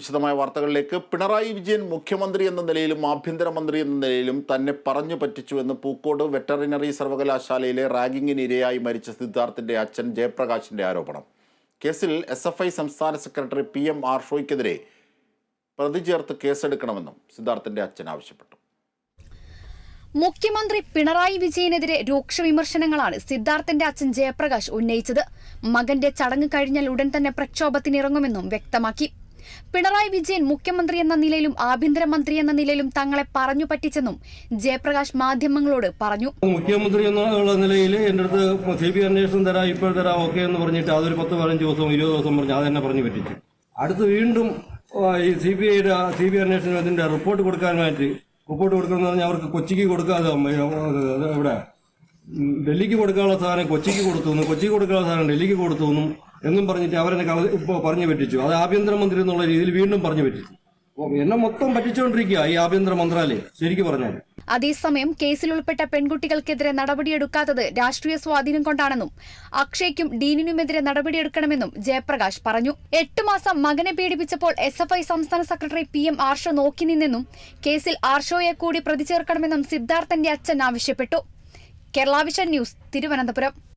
വിശദമായ വാർത്തകളിലേക്ക് പിണറായി വിജയൻ മുഖ്യമന്ത്രി എന്ന നിലയിലും ആഭ്യന്തരമന്ത്രി എന്ന നിലയിലും തന്നെ പറഞ്ഞു പറ്റിച്ചു എന്ന് പൂക്കോട് വെറ്ററിനറി സർവകലാശാലയിലെ റാഗിങ്ങിന് ഇരയായി മരിച്ച സിദ്ധാർത്ഥിന്റെ അച്ഛൻ ജയപ്രകാശിന്റെ ആരോപണം. കേസിൽ എസ് എഫ് ഐ സംസ്ഥാന സെക്രട്ടറി പി എം ആർഷോയ്ക്കെതിരെ പ്രതി ചേർത്ത് കേസെടുക്കണമെന്നും സിദ്ധാർത്ഥിന്റെ അച്ഛൻ ആവശ്യപ്പെട്ടു. മുഖ്യമന്ത്രി പിണറായി വിജയനെതിരെ രൂക്ഷ വിമർശനങ്ങളാണ് സിദ്ധാർത്ഥന്റെ അച്ഛൻ ജയപ്രകാശ് ഉന്നയിച്ചത്. മകന്റെ ചടങ്ങ് കഴിഞ്ഞാൽ ഉടൻ തന്നെ പ്രക്ഷോഭത്തിനിറങ്ങുമെന്നും വ്യക്തമാക്കി. പിണറായി വിജയൻ മുഖ്യമന്ത്രി എന്ന നിലയിലും ആഭ്യന്തരമന്ത്രി എന്ന നിലയിലും തങ്ങളെ പറഞ്ഞു പറ്റിച്ചെന്നും ജയപ്രകാശ് മാധ്യമങ്ങളോട് പറഞ്ഞു. മുഖ്യമന്ത്രി എന്നുള്ള നിലയിൽ എന്റെ അടുത്ത് സി ബി അന്വേഷണം തരാം ഇപ്പോൾ തരാം ഓക്കെ എന്ന് പറഞ്ഞിട്ട് അതൊരു പത്ത് പതിനഞ്ച് ദിവസം ഇരുപത് ദിവസം പറഞ്ഞു അത് തന്നെ പറഞ്ഞു പറ്റിച്ചു. അടുത്ത് വീണ്ടും ഈ സി ബി ഐയുടെ സി ബി അന്വേഷണത്തിന്റെ റിപ്പോർട്ട് കൊടുക്കാനായിട്ട് റിപ്പോർട്ട് കൊടുക്കണമെന്ന് പറഞ്ഞാൽ അവർക്ക് കൊച്ചിക്ക് കൊടുക്കാതെ ഇവിടെ ഡൽഹിക്ക് കൊടുക്കാനുള്ള സാധനം കൊച്ചിക്ക് കൊടുത്തു കൊച്ചിക്ക് കൊടുക്കാനുള്ള സാധനം ഡൽഹിക്ക് കൊടുത്തു എന്നും പറഞ്ഞിട്ട് അവരെന്നെ കള ഇപ്പോൾ പറഞ്ഞു പറ്റിച്ചു. അത് ആഭ്യന്തരമന്ത്രി എന്നുള്ള രീതിയിൽ വീണ്ടും പറഞ്ഞു പറ്റിച്ചു. എന്നെ മൊത്തം പറ്റിച്ചുകൊണ്ടിരിക്കുക ഈ ആഭ്യന്തര മന്ത്രാലയം. ശരിക്കും പറഞ്ഞാൽ അതേസമയം കേസിൽ ഉൾപ്പെട്ട പെൺകുട്ടികൾക്കെതിരെ നടപടിയെടുക്കാത്തത് രാഷ്ട്രീയ സ്വാധീനം കൊണ്ടാണെന്നും അക്ഷയ്ക്കും ഡീനിനുമെതിരെ നടപടിയെടുക്കണമെന്നും ജയപ്രകാശ് പറഞ്ഞു. എട്ട് മാസം മകനെ പീഡിപ്പിച്ചപ്പോൾ എസ് എഫ് ഐ സംസ്ഥാന സെക്രട്ടറി പി എം ആർഷോ നോക്കി നിന്നെന്നും കേസിൽ ആർഷോയെ കൂടി പ്രതി ചേർക്കണമെന്നും സിദ്ധാർത്ഥന്റെ അച്ഛൻ ആവശ്യപ്പെട്ടു. Kerala vision news Thiruvananthapuram.